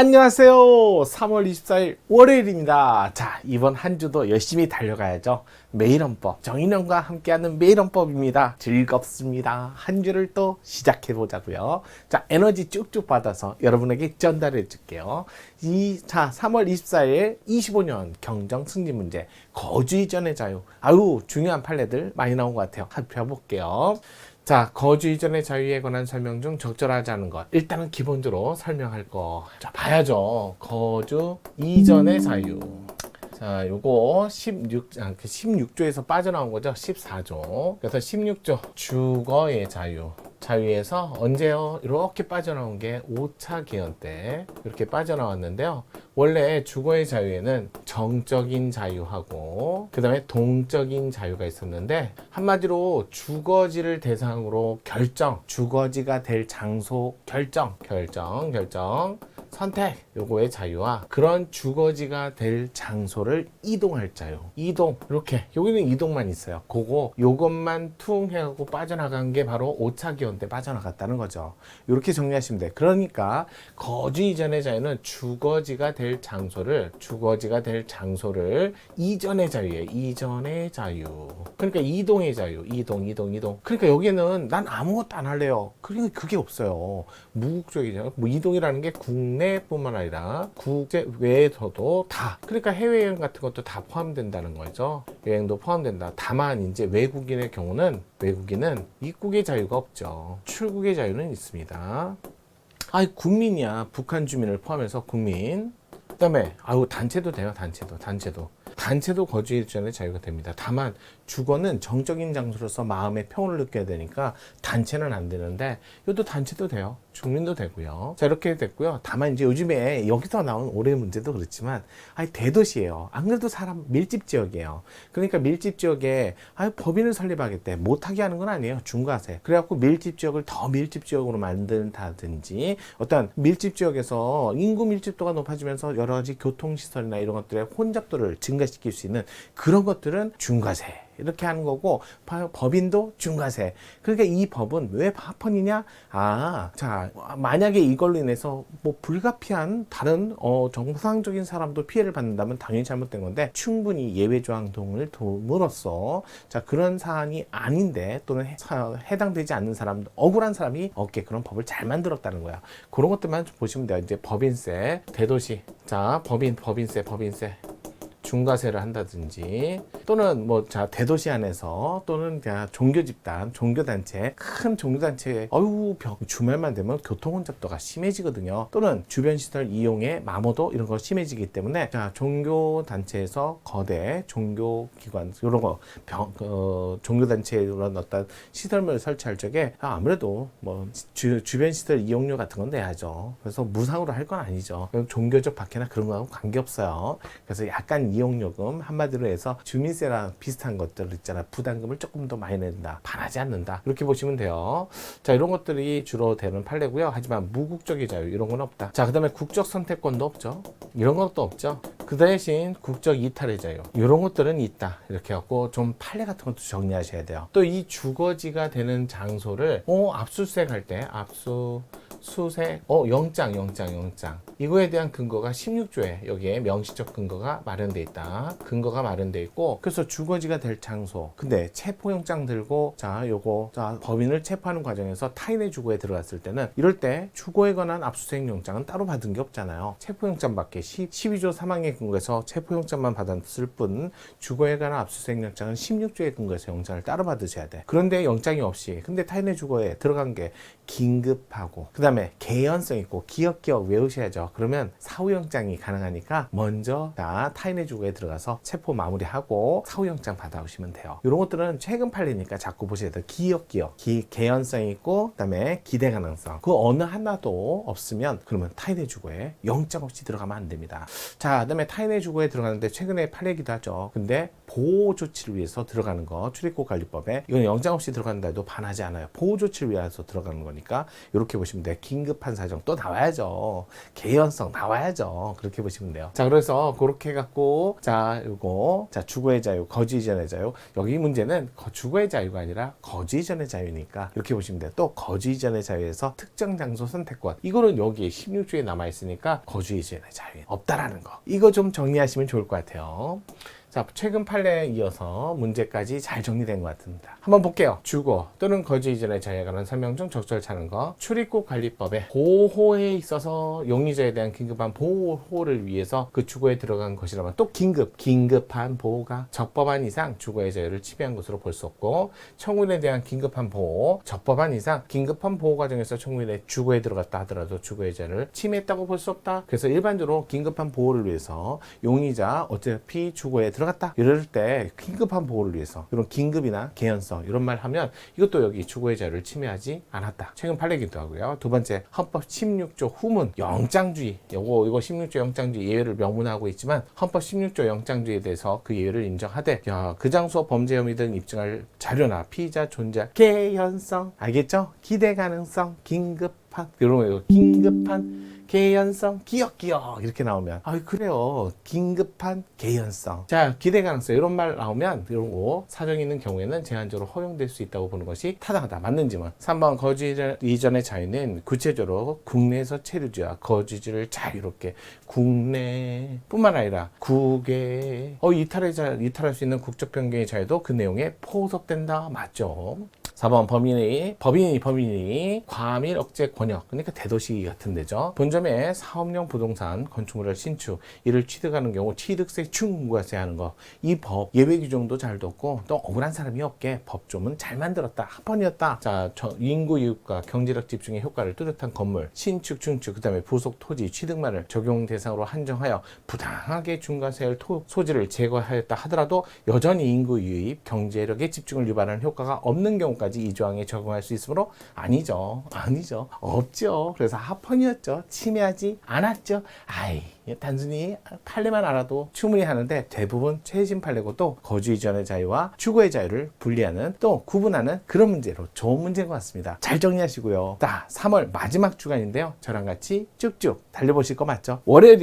안녕하세요. 3월 24일 월요일입니다. 자, 이번 한 주도 열심히 달려가야죠. 매일헌법, 정인영과 함께하는 매일헌법입니다. 즐겁습니다. 한 주를 또 시작해 보자고요. 자, 에너지 쭉쭉 받아서 여러분에게 전달해 줄게요. 이, 자, 3월 24일 25년 경정 승리 문제, 거주 이전의 자유. 아유, 중요한 판례들 많이 나온 것 같아요. 살펴볼게요. 자, 거주 이전의 자유에 관한 설명 중 적절하지 않은 것. 일단은 기본적으로 설명할 거. 자, 봐야죠. 거주 이전의 자유. 자, 요거 16, 아, 그 16조에서 빠져나온 거죠. 14조. 그래서 16조 주거의 자유. 자유에서 언제요? 이렇게 빠져나온 게 5차 개헌 때 이렇게 빠져나왔는데요. 원래 주거의 자유에는 정적인 자유하고 그 다음에 동적인 자유가 있었는데 한마디로 주거지를 대상으로 결정, 주거지가 될 장소 결정, 결정, 결정, 선택 요거의 자유와 그런 주거지가 될 장소를 이동할 자유. 이동 이렇게. 여기는 이동만 있어요. 그거 요것만 퉁 해갖고 빠져나간 게 바로 5차 기원 때 빠져나갔다는 거죠. 이렇게 정리하시면 돼 그러니까 거주 이전의 자유는 주거지가 될 장소를 주거지가 될 장소를 이전의 자유에 이전의 자유. 그러니까 이동의 자유. 이동 이동 이동. 그러니까 여기는 난 아무것도 안 할래요. 그러니까 그게 없어요. 무국적이잖아요. 뭐 이동이라는 게 국내 뿐만 아니라 국제 외에서도 다 그러니까 해외여행 같은 것도 다 포함된다는 거죠. 여행도 포함된다. 다만 이제 외국인의 경우는 외국인은 입국의 자유가 없죠. 출국의 자유는 있습니다. 아이 국민이야. 북한 주민을 포함해서 국민. 그 다음에 아유 단체도 돼요 단체도. 단체도. 단체도 거주 일 전의 자유가 됩니다. 다만 주거는 정적인 장소로서 마음의 평온을 느껴야 되니까 단체는 안 되는데 이것도 단체도 돼요. 주민도 되고요. 자 이렇게 됐고요. 다만 이제 요즘에 여기서 나온 올해 문제도 그렇지만 아니 대도시예요. 안 그래도 사람 밀집 지역이에요. 그러니까 밀집 지역에 아유 법인을 설립하겠대 못하게 하는 건 아니에요. 중과세. 그래갖고 밀집 지역을 더 밀집 지역으로 만든다든지 어떤 밀집 지역에서 인구 밀집도가 높아지면서 여러 가지 교통시설이나 이런 것들의 혼잡도를 증가시킬 수 있는 그런 것들은 중과세. 이렇게 하는 거고 바- 법인도 중과세. 그러니까 이 법은 왜 파펀이냐? 아, 자 만약에 이걸로 인해서 뭐 불가피한 다른 어, 정상적인 사람도 피해를 받는다면 당연히 잘못된 건데 충분히 예외 조항 등을 둠으로써 자 그런 사안이 아닌데 또는 해, 사- 해당되지 않는 사람 억울한 사람이 없게 그런 법을 잘 만들었다는 거야. 그런 것들만 좀 보시면 돼요. 이제 법인세, 대도시, 자 법인, 법인세, 법인세. 중과세를 한다든지 또는 뭐 자 대도시 안에서 또는 그냥 종교 집단, 종교 단체 큰 종교 단체 어유 주말만 되면 교통 혼잡도가 심해지거든요. 또는 주변 시설 이용의 마모도 이런 거 심해지기 때문에 자 종교 단체에서 거대 종교 기관 이런 거 병, 어, 종교 단체에 이런 어떤 시설물을 설치할 적에 아, 아무래도 뭐 주, 주변 시설 이용료 같은 건 내야죠. 그래서 무상으로 할 건 아니죠. 종교적 박해나 그런 거하고 관계 없어요. 그래서 약간 이용요금 한마디로 해서 주민세랑 비슷한 것들 있잖아. 부담금을 조금 더 많이 낸다 반하지 않는다. 이렇게 보시면 돼요. 자 이런 것들이 주로 되는 판례고요. 하지만 무국적의 자유 이런 건 없다. 자 그 다음에 국적 선택권도 없죠. 이런 것도 없죠. 그 대신 국적 이탈의 자유 이런 것들은 있다. 이렇게 갖고 좀 판례 같은 것도 정리하셔야 돼요. 또 이 주거지가 되는 장소를 어 압수수색 할 때 압수 수색, 어, 영장, 영장, 영장. 이거에 대한 근거가 16조에 여기에 명시적 근거가 마련돼 있다. 근거가 마련돼 있고, 그래서 주거지가 될 장소. 근데 체포영장 들고, 자, 요거, 자, 법인을 체포하는 과정에서 타인의 주거에 들어갔을 때는, 이럴 때 주거에 관한 압수수색 영장은 따로 받은 게 없잖아요. 체포영장밖에 10, 12조 3항의 근거에서 체포영장만 받았을 뿐, 주거에 관한 압수수색 영장은 16조의 근거에서 영장을 따로 받으셔야 돼. 그런데 영장이 없이, 근데 타인의 주거에 들어간 게 긴급하고 그 다음에 개연성 있고 기억기억 외우셔야죠 그러면 사후영장이 가능하니까 먼저 자 타인의 주거에 들어가서 체포 마무리하고 사후영장 받아오시면 돼요. 이런 것들은 최근 판례니까 자꾸 보셔야 돼요. 기억기억. 기, 개연성 있고 그 다음에 기대 가능성. 그 어느 하나도 없으면 그러면 타인의 주거에 영장 없이 들어가면 안 됩니다. 자 그다음에 타인의 주거에 들어가는데 최근에 판례기도 하죠. 근데 보호 조치를 위해서 들어가는 거 출입국 관리법에 이건 영장 없이 들어간다 해도 반하지 않아요. 보호 조치를 위해서 들어가는 거니까 이렇게 보시면 돼요. 긴급한 사정 또 나와야죠. 개 연성 나와야죠 그렇게 보시면 돼요 자 그래서 그렇게 해갖고. 자, 요거. 자, 주거의 자유, 거주 이전의 자유. 여기 문제는 거- 주거의 자유가 아니라 거주 이전의 자유니까 이렇게 보시면 돼요. 또 거주 이전의 자유에서 특정 장소 선택권. 이거는 여기 16조에 남아 있으니까 거주 이전의 자유 없다라는 거. 이거 좀 정리하시면 좋을 것 같아요. 자, 최근 판례에 이어서 문제까지 잘 정리된 것 같습니다. 한번 볼게요. 주거 또는 거주 이전의 자유에 관한 설명 중 적절 차는 거. 출입국 관리법에 보호에 있어서 용의자에 대한 긴급한 보호를 위해서 그 주거에 들어간 것이라면 또 긴급, 긴급한 보호가 적법한 이상 주거의 자유를 침해한 것으로 볼 수 없고 청구인에 대한 긴급한 보호, 적법한 이상 긴급한 보호 과정에서 청구인의 주거에 들어갔다 하더라도 주거의 자유를 침해했다고 볼 수 없다. 그래서 일반적으로 긴급한 보호를 위해서 용의자 어차피 주거에 들어갔다. 이럴 때 긴급한 보호를 위해서 이런 긴급이나 개연성 이런 말 하면 이것도 여기 주거의 자유를 침해하지 않았다. 최근 판례기도 하고요. 두 번째 헌법 16조 후문 영장주의 요거 이거 16조 영장주의 예외를 명문화하고 있지만 헌법 16조 영장주의에 대해서 그 예외를 인정하되 야, 그 장소 범죄 혐의 등 입증할 자료나 피의자 존재 개연성 알겠죠? 기대 가능성 긴급 거 이거 긴급한 개연성, 기억기억 이렇게 나오면. 아 그래요. 긴급한 개연성. 자 기대 가능성. 이런 말 나오면 이런 거 사정이 있는 경우에는 제한적으로 허용될 수 있다고 보는 것이 타당하다. 맞는지만. 3번 거주 이전의 자유는 구체적으로 국내에서 체류지와 거주지를 자유롭게 국내뿐만 아니라 국외 어 이탈의 자 이탈할 수 있는 국적 변경의 자유도 그 내용에 포섭된다. 맞죠 4번 범인이 법인이 범인이 과밀 억제 권역 그러니까 대도시 같은 데죠. 본점에 사업용 부동산 건축물을 신축 이를 취득하는 경우 취득세 충과세 하는 거. 이 법 예외 규정도 잘 뒀고 또 억울한 사람이 없게 법조문 잘 만들었다 합헌이었다. 자 저- 인구 이웃과 경제력 집중의 효과를 뚜렷한 건물 신축 중축 그다음에 부속 토지 취득만을 적용 대상으로 한정하여 부당하게 중과세를 토- 소지를 제거하였다 하더라도 여전히 인구 유입 경제력의 집중을 유발하는 효과가 없는 경우까지 이 조항에 적용할 수 있으므로 아니죠. 아니죠. 없죠. 그래서 합헌이었죠. 침해하지 않았죠. 아이 단순히 판례만 알아도 충분히 하는데 대부분 최신 판례고 또 거주 이전의 자유와 주거의 자유를 분리하는 또 구분하는 그런 문제로 좋은 문제인 것 같습니다. 잘 정리하시고요. 자 3월 마지막 주간인데요. 저랑 같이 쭉쭉 달려보실 거 맞죠? 월요일이었습니다